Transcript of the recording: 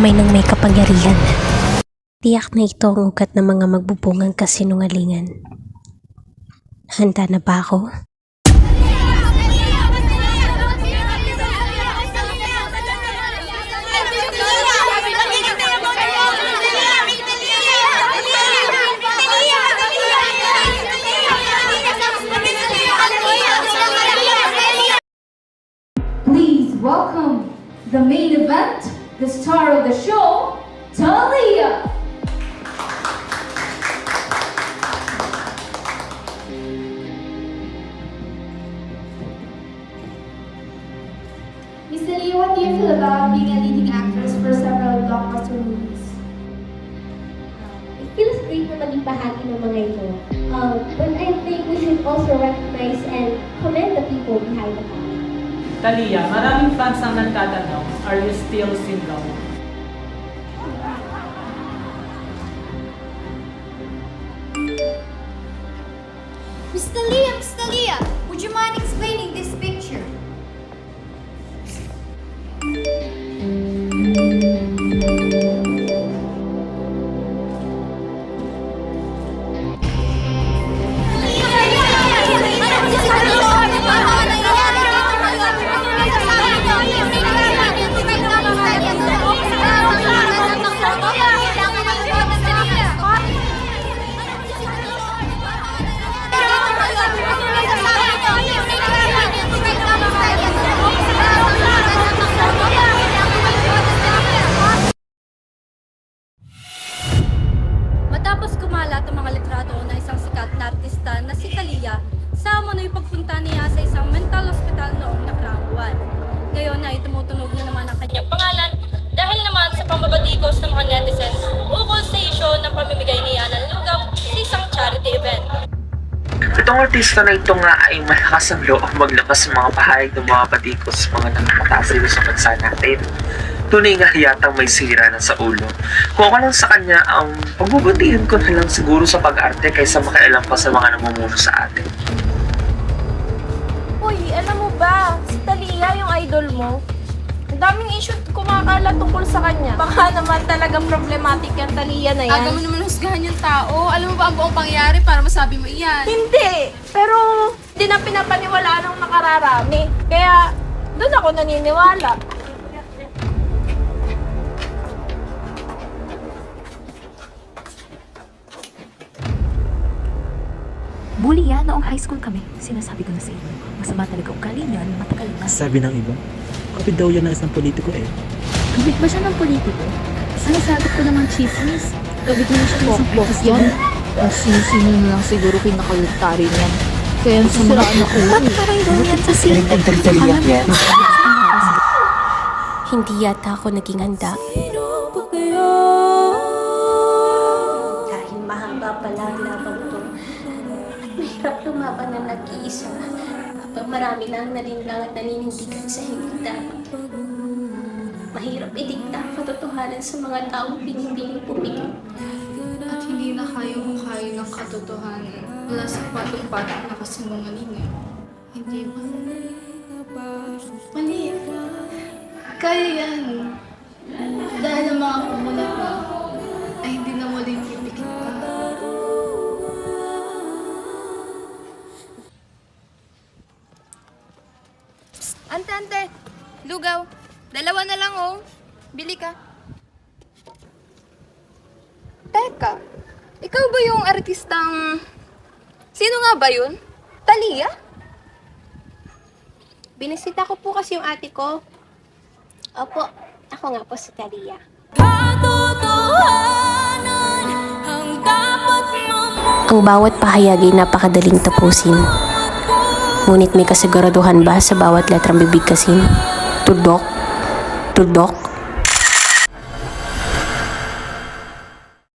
kamay ng may kapangyarihan. Tiyak na ito ang ugat ng mga magbubungang kasinungalingan. Handa na ba ako? Please welcome the main event, the star of the show, Talia. Miss Lee, what do you feel about being a leading actress for several blockbuster movies? It feels great na maging bahagi ng mga ito. Uh, but I think we should also recognize and commend the people behind the camera. Talia, maraming fans ang nagtatanong, are you still single? Miss Talia, Miss Talia, would you mind explaining this picture? Sa umano'y pagpunta niya sa isang mental hospital noong nakaraang buwan. Ngayon ay tumutunog na naman ang kanyang pangalan dahil naman sa pambabatikos ng mga netizens ukol sa isyo ng pamimigay niya ng lugaw sa isang charity event. Itong artista na ito nga ay malakas ang loob maglabas ng mga pahayag ng mga batikos mga nakakataas sa bansa natin. Tunay nga yatang may sira na sa ulo. Kung ako lang sa kanya, ang pagbubutihan ko na lang siguro sa pag-arte kaysa makialam pa sa mga namumuno sa atin. Uy, alam mo ba, si Talia yung idol mo. Ang daming issue kumakalat tungkol sa kanya. Baka naman talagang problematic yung Talia na yan. Aga mo naman husgahan yung tao. Alam mo ba ang buong pangyayari para masabi mo iyan? Hindi! Pero hindi na pinapaniwalaan ng nakararami. Kaya doon ako naniniwala. Bully yan noong high school kami. Sinasabi ko na sa inyo. Masama talaga ugali niyan. Matagal na. Sabi ng iba, kapit daw yan ng isang politiko eh. Kabit ba siya ng politiko? Sinasagot ko naman chismis. Kabit mo siya ng isang politiko. yan. Ang sino-sino na lang siguro pinakalatari niyan. Kaya sa mga anak ko. Bakit parang daw yan sa sino? Hindi yata ako naging handa. Dahil Lumaban ng nag-iisa. Kapag marami na ang nalinlang at naninindigan sa hindi dapat. Mahirap idikta ang katotohanan sa mga taong pinipiling pumigil. At hindi na kayo kayo ng katotohanan. Wala sa patong-patong na kasinungalingan. Hindi ba? Mali. Kaya yan. Dahil ang mga Ante, ante! Lugaw! Dalawa na lang oh! Bili ka! Teka, ikaw ba yung artistang... Sino nga ba yun? Talia? Binisita ko po kasi yung ate ko. Opo, ako nga po si Talia. Ang bawat pahayag ay napakadaling tapusin. Ngunit may kasiguraduhan ba sa bawat letrang bibigkasin? Tudok? Tudok?